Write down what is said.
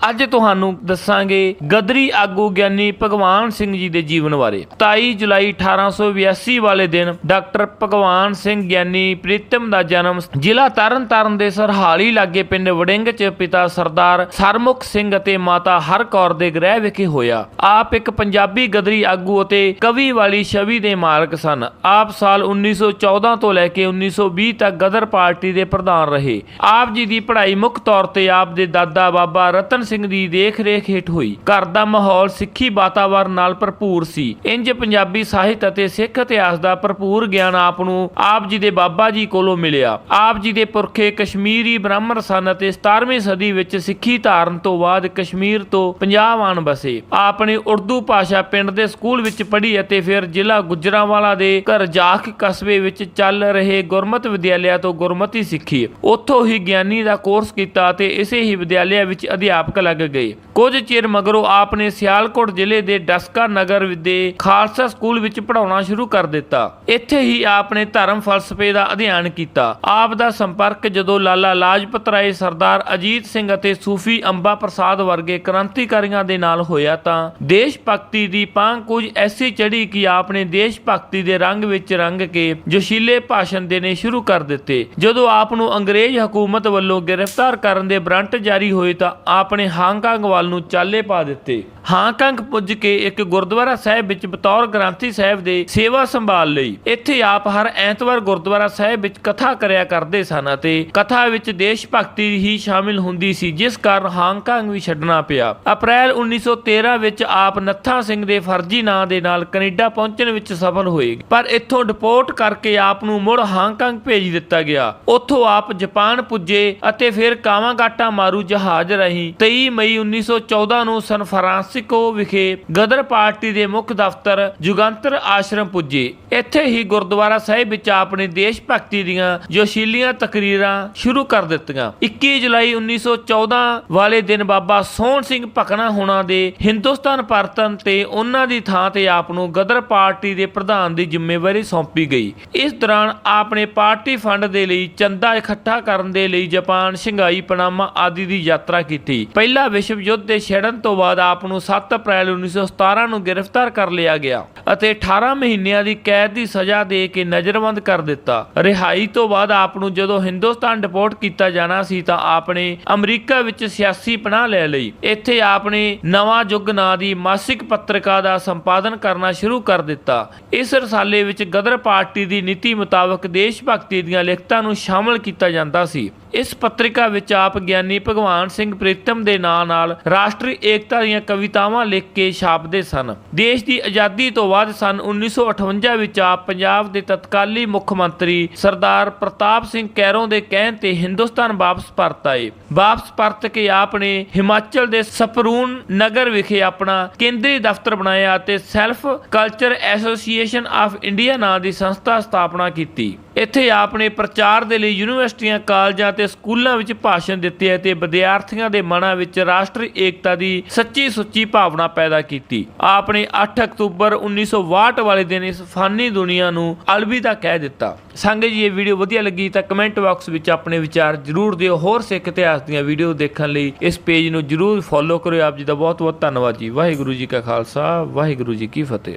ਅੱਜ ਤੁਹਾਨੂੰ ਦੱਸਾਂਗੇ ਗਦਰੀ ਆਗੂ ਗਿਆਨੀ ਭਗਵਾਨ ਸਿੰਘ ਜੀ ਦੇ ਜੀਵਨ ਬਾਰੇ। 27 ਜੁਲਾਈ 1882 ਵਾਲੇ ਦਿਨ ਡਾਕਟਰ ਭਗਵਾਨ ਸਿੰਘ ਗਿਆਨੀ ਪ੍ਰੀਤਮ ਦਾ ਜਨਮ ਜ਼ਿਲ੍ਹਾ ਤਰਨਤਾਰਨ ਦੇ ਸਰਹਾਲੀ ਲਾਗੇ ਪਿੰਡ ਵੜਿੰਗ 'ਚ ਪਿਤਾ ਸਰਦਾਰ ਸਰਮੁਖ ਸਿੰਘ ਅਤੇ ਮਾਤਾ ਹਰਕੌਰ ਦੇ ਗ੍ਰਹਿ ਵਿਖੇ ਹੋਇਆ। ਆਪ ਇੱਕ ਪੰਜਾਬੀ ਗਦਰੀ ਆਗੂ ਅਤੇ ਕਵੀ ਵਾਲੀ ਛਵੀ ਦੇ ਮਾਲਕ ਸਨ। ਆਪ ਸਾਲ 1914 ਤੋਂ ਲੈ ਕੇ 1920 ਤੱਕ ਗਦਰ ਪਾਰਟੀ ਦੇ ਪ੍ਰਧਾਨ ਰਹੇ। ਆਪ ਜੀ ਦੀ ਪੜ੍ਹਾਈ ਮੁੱਖ ਤੌਰ ਤੇ ਆਪ ਦੇ ਦਾਦਾ ਬਾਬਾ ਰਤਨ ਸਿੰਘ ਦੀ ਦੇਖ-ਰੇਖ ਹੇਠ ਹੋਈ। ਘਰ ਦਾ ਮਾਹੌਲ ਸਿੱਖੀ ਵਾਤਾਵਰਣ ਨਾਲ ਭਰਪੂਰ ਸੀ। ਇੰਜ ਪੰਜਾਬੀ ਸਾਹਿਤ ਅਤੇ ਸਿੱਖ ਇਤਿਹਾਸ ਦਾ ਭਰਪੂਰ ਗਿਆਨ ਆਪ ਨੂੰ ਆਪ ਜੀ ਦੇ ਬਾਬਾ ਜੀ ਕੋਲੋਂ ਮਿਲਿਆ। ਆਪ ਜੀ ਦੇ ਪੁਰਖੇ ਕਸ਼ਮੀਰੀ ਬ੍ਰਾਹਮਣ ਸਨ ਅਤੇ 17ਵੀਂ ਸਦੀ ਵਿੱਚ ਸਿੱਖੀ ਧਾਰਨ ਤੋਂ ਬਾਅਦ ਕਸ਼ਮੀਰ ਤੋਂ ਪੰਜਾਬ ਆਣ ਬਸੇ ਆਪ ਨੇ ਉਰਦੂ ਭਾਸ਼ਾ ਪਿੰਡ ਦੇ ਸਕੂਲ ਵਿੱਚ ਪੜ੍ਹੀ ਅਤੇ ਫਿਰ ਜ਼ਿਲ੍ਹਾ ਗੁਜਰਾਂਵਾਲਾ ਦੇ ਘਰ ਜਾਖ ਕਸਬੇ ਵਿੱਚ ਚੱਲ ਰਹੇ ਗੁਰਮਤ ਵਿਦਿਆਲਿਆ ਤੋਂ ਗੁਰਮਤੀ ਸਿੱਖੀ। ਉੱਥੋਂ ਹੀ ਗਿਆਨੀ ਦਾ ਕੋਰਸ ਕੀਤਾ ਅਤੇ ਇਸੇ ਹੀ ਵਿਦਿਆਲਿਆ ਵਿੱਚ ਅਧਿਆਪਕ ਲੱਗ ਗਏ ਕੁਝ ਚਿਰ ਮਗਰੋਂ ਆਪ ਨੇ ਸਿਆਲਕੋਟ ਜ਼ਿਲ੍ਹੇ ਦੇ ਡਸਕਾ ਨਗਰ ਦੇ ਖਾਲਸਾ ਸਕੂਲ ਵਿੱਚ ਪੜ੍ਹਾਉਣਾ ਸ਼ੁਰੂ ਕਰ ਦਿੱਤਾ। ਇੱਥੇ ਹੀ ਆਪ ਨੇ ਧਰਮ ਫਲਸਫੇ ਦਾ ਅਧਿਐਨ ਕੀਤਾ। ਆਪ ਦਾ ਸੰਪਰਕ ਜਦੋਂ ਲਾਲਾ ਲਾਜਪਤ ਰਾਏ, ਸਰਦਾਰ ਅਜੀਤ ਸਿੰਘ ਅਤੇ ਸੂਫੀ ਅੰਬਾ ਪ੍ਰਸਾਦ ਵਰਗੇ ਕ੍ਰਾਂਤੀਕਾਰੀਆਂ ਦੇ ਨਾਲ ਹੋਇਆ ਤਾਂ ਦੇਸ਼ ਭਗਤੀ ਦੀ ਪਾਂ ਕੁਝ ਐਸੀ ਚੜੀ ਕਿ ਆਪ ਨੇ ਦੇਸ਼ ਭਗਤੀ ਦੇ ਰੰਗ ਵਿੱਚ ਰੰਗ ਕੇ ਜੋਸ਼ੀਲੇ ਭਾਸ਼ਣ ਦੇਣੇ ਸ਼ੁਰੂ ਕਰ ਦਿੱਤੇ। ਜਦੋਂ ਆਪ ਨੂੰ ਅੰਗਰੇਜ਼ ਹਕੂਮਤ ਵੱਲੋਂ ਗ੍ਰਿਫਤਾਰ ਕਰਨ ਦੇ ਬਰੰਟ ਜਾਰੀ ਹੋਏ ਤਾਂ ਆਪ ਨੇ ਹਾਂਗਕਾਂਗ ਵੱਲ ਨੂੰ ਚਾਲੇ ਪਾ ਦਿੱਤੇ। ਹਾਂਗਕਾਂਗ ਪੁੱਜ ਕੇ ਇੱਕ ਗੁਰਦੁਆਰਾ ਸਾਹਿਬ ਵਿੱਚ ਬਤੌਰ ਗ੍ਰੰਥੀ ਸਾਹਿਬ ਦੇ ਸੇਵਾ ਸੰਭਾਲ ਲਈ। ਇੱਥੇ ਆਪ ਹਰ ਐਤਵਾਰ ਗੁਰਦੁਆਰਾ ਸਾਹਿਬ ਵਿੱਚ ਕਥਾ ਕਰਿਆ ਕਰਦੇ ਸਨ ਅਤੇ ਕਥਾ ਵਿੱਚ ਦੇਸ਼ ਭਗਤੀ ਹੀ ਸ਼ਾਮਿਲ ਹੁੰਦੀ ਸੀ, ਜਿਸ ਕਾਰਨ ਹਾਂਗਕਾਂਗ ਵੀ ਛੱਡਣਾ ਪਿਆ। ਅਪ੍ਰੈਲ 1913 ਵਿੱਚ ਆਪ ਨੱਥਾ ਸਿੰਘ ਦੇ ਫਰਜ਼ੀ ਨਾਂ ਦੇ ਨਾਲ ਕੈਨੇਡਾ ਪਹੁੰਚਣ ਵਿੱਚ ਸਫਲ ਹੋਏ। ਪਰ ਇੱਥੋਂ ਡਿਪੋਰਟ ਕਰਕੇ ਆਪ ਨੂੰ ਮੁੜ ਹਾਂਗਕਾਂਗ ਭੇਜ ਦਿੱਤਾ ਗਿਆ। ਉੱਥੋਂ ਆਪ ਜਾਪਾਨ ਪੁੱਜੇ ਅਤੇ ਫਿਰ ਕਾਵਾਗਾਟਾ ਮਾਰੂ ਜਹਾਜ਼ ਰਾਹੀਂ 23 ਮਈ 1914 ਨੂੰ ਸਨ ਫਰਾਂਸਿਸਕੋ ਵਿਖੇ ਗਦਰ ਪਾਰਟੀ ਦੇ ਮੁੱਖ ਦਫ਼ਤਰ ਜੁਗੰਤਰ ਆਸ਼ਰਮ ਪੁੱਜੇ। ਇੱਥੇ ਹੀ ਗੁਰਦੁਆਰਾ ਸਾਹਿਬ ਵਿੱਚ ਆਪ ਦੇਸ਼ ਭਗਤੀ ਦੀਆਂ ਜੋਸ਼ੀਲੀਆਂ ਤਕਰੀਰਾਂ ਸ਼ੁਰੂ ਕਰ ਦਿੱਤੀਆਂ। 21 ਜੁਲਾਈ 1914 ਵਾਲੇ ਦਿਨ ਬਾਬਾ ਸੋਹਣ ਸਿੰਘ ਭਕਨਾ ਹੋਣਾ ਦੇ ਹਿੰਦੁਸਤਾਨ ਪਰਤਨ ਤੇ ਉਹਨਾਂ ਦੀ ਥਾਂ ਤੇ ਆਪ ਨੂੰ ਗਦਰ ਪਾਰਟੀ ਦੇ ਪ੍ਰਧਾਨ ਦੀ ਜ਼ਿੰਮੇਵਾਰੀ ਸੌਂਪੀ ਗਈ। ਇਸ ਦੌਰਾਨ ਆਪ ਨੇ ਪਾਰਟੀ ਫੰਡ ਦੇ ਲਈ ਚੰਦਾ ਇਕੱਠਾ ਕਰਨ ਦੇ ਲਈ ਜਾਪਾਨ, ਸ਼ੰਘਾਈ, ਪਨਾਮਾ ਆਦਿ ਦੀ ਯਾਤਰਾ ਕੀਤੀ। ਪਹਿਲਾ ਵਿਸ਼ਵ ਯੁੱਧ ਦੇ ਛਿੜਨ ਤੋਂ ਬਾਅਦ ਆਪ ਨੂੰ 7 ਅਪ੍ਰੈਲ 1917 ਨੂੰ ਗ੍ਰਿਫਤਾਰ ਕਰ ਲਿਆ ਗਿਆ ਅਤੇ 18 ਮਹੀਨਿਆਂ ਦੀ ਕੈਦ ਦੀ ਸਜ਼ਾ ਦੇ ਕੇ ਨਜ਼ਰਬੰਦ ਕਰ ਦਿੱਤਾ। ਰਿਹਾਈ ਤੋਂ ਬਾਅਦ ਆਪ ਨੂੰ ਜਦੋਂ ਹਿੰਦੁਸਤਾਨ ਡਿਪੋਰਟ ਕੀਤਾ ਜਾਣਾ ਸੀ ਤਾਂ ਆਪ ਨੇ ਅਮਰੀਕਾ ਵਿੱਚ ਸਿਆਸੀ ਪਨਾਹ ਲੈ ਲਈ। ਇੱਥੇ ਆਪ ਨੇ ਨਵਾਂ ਯੁੱਗ ਨਾਂ ਦੀ ਮਾਸਿਕ ਪੱਤਰਿਕਾ ਦਾ ਸੰਪਾਦਨ ਕਰਨਾ ਸ਼ੁਰੂ ਕਰ ਦਿੱਤਾ। ਇਸ ਰਸਾਲੇ ਵਿੱਚ ਗਦਰ ਪਾਰਟੀ ਦੀ ਨੀਤੀ ਮੁਤਾਬਕ ਦੇਸ਼ ਭਗਤੀ ਦੀਆਂ ਲਿਖਤਾਂ ਨੂੰ ਸ਼ਾਮਲ ਕੀਤਾ ਜਾਂਦਾ ਸੀ। ਇਸ ਪੱਤਰਿਕਾ ਵਿੱਚ ਆਪ ਗਿਆਨੀ ਭਗਵਾਨ ਸਿੰਘ ਪ੍ਰੀਤਮ ਦੇ ਨਾਂ ਨਾਲ ਰਾਸ਼ਟਰੀ ਏਕਤਾ ਦੀਆਂ ਕਵਿਤਾਵਾਂ ਲਿਖ ਕੇ ਛਾਪਦੇ ਸਨ। ਦੇਸ਼ ਦੀ ਆਜ਼ਾਦੀ ਤੋਂ ਬਾਅਦ ਸਨ 1958 ਵਿੱਚ ਆਪ ਪੰਜਾਬ ਦੇ ਤਤਕਾਲੀ ਮੁੱਖ ਮੰਤਰੀ ਸਰਦਾਰ ਪ੍ਰਤਾਪ ਸਿੰਘ ਕੈਰੋਂ ਦੇ ਕਹਿਣ ਤੇ ਹਿੰਦੁਸਤਾਨ ਵਾਪਸ ਪਰਤ ਆਏ। ਵਾਪਸ ਪਰਤ ਕੇ ਆਪ ਨੇ ਹਿਮਾਚਲ ਦੇ ਸਪਰੂਨ ਨਗਰ ਵਿਖੇ ਆਪਣਾ ਕੇਂਦਰੀ ਦਫ਼ਤਰ ਬਣਾਇਆ ਅਤੇ self culture association of India ਨਾਂ ਦੀ ਸੰਸਥਾ ਸਥਾਪਨਾ ਕੀਤੀ। ਇੱਥੇ ਆਪ ਨੇ ਪ੍ਰਚਾਰ ਦੇ ਲਈ ਯੂਨੀਵਰਸਿਟੀਆਂ, ਕਾਲਜਾਂ ਤੇ ਸਕੂਲਾਂ ਵਿੱਚ ਭਾਸ਼ਣ ਦਿੱਤੇ ਅਤੇ ਵਿਦਿਆਰਥੀਆਂ ਦੇ ਮਨਾਂ ਵਿੱਚ ਰਾਸ਼ਟਰੀ ਏਕਤਾ ਦੀ ਸੱਚੀ ਸੁੱਚੀ ਭਾਵਨਾ ਪੈਦਾ ਕੀਤੀ। ਆਪ ਨੇ 8 ਅਕਤੂਬਰ 1962 ਵਾਲੇ ਦਿਨ ਇਸ ਫਾਨੀ ਦੁਨੀਆ ਨੂੰ ਅਲਵਿਦਾ ਕਹਿ ਦਿੱਤਾ। ਸੰਗਤ ਜੀ, ਇਹ ਵੀਡੀਓ ਵਧੀਆ ਲੱਗੀ ਤਾਂ ਕਮੈਂਟ ਬਾਕਸ ਵਿੱਚ ਆਪਣੇ ਵਿਚਾਰ ਜਰੂਰ ਦਿਓ। ਹੋਰ ਸਿੱਖ ਇਤਿਹਾਸ ਦੀਆਂ ਵੀਡੀਓ ਦੇਖਣ ਲਈ ਇਸ ਪੇਜ ਨੂੰ ਜਰੂਰ ਫੋਲੋ ਕਰਿਓ। ਆਪ ਜੀ ਦਾ ਬਹੁਤ ਬਹੁਤ ਧੰਨਵਾਦ ਜੀ। ਵਾਹਿਗੁਰੂ ਜੀ ਕਾ ਖਾਲਸਾ, ਵਾਹਿਗੁਰੂ ਜੀ ਕੀ ਫਤਿਹ।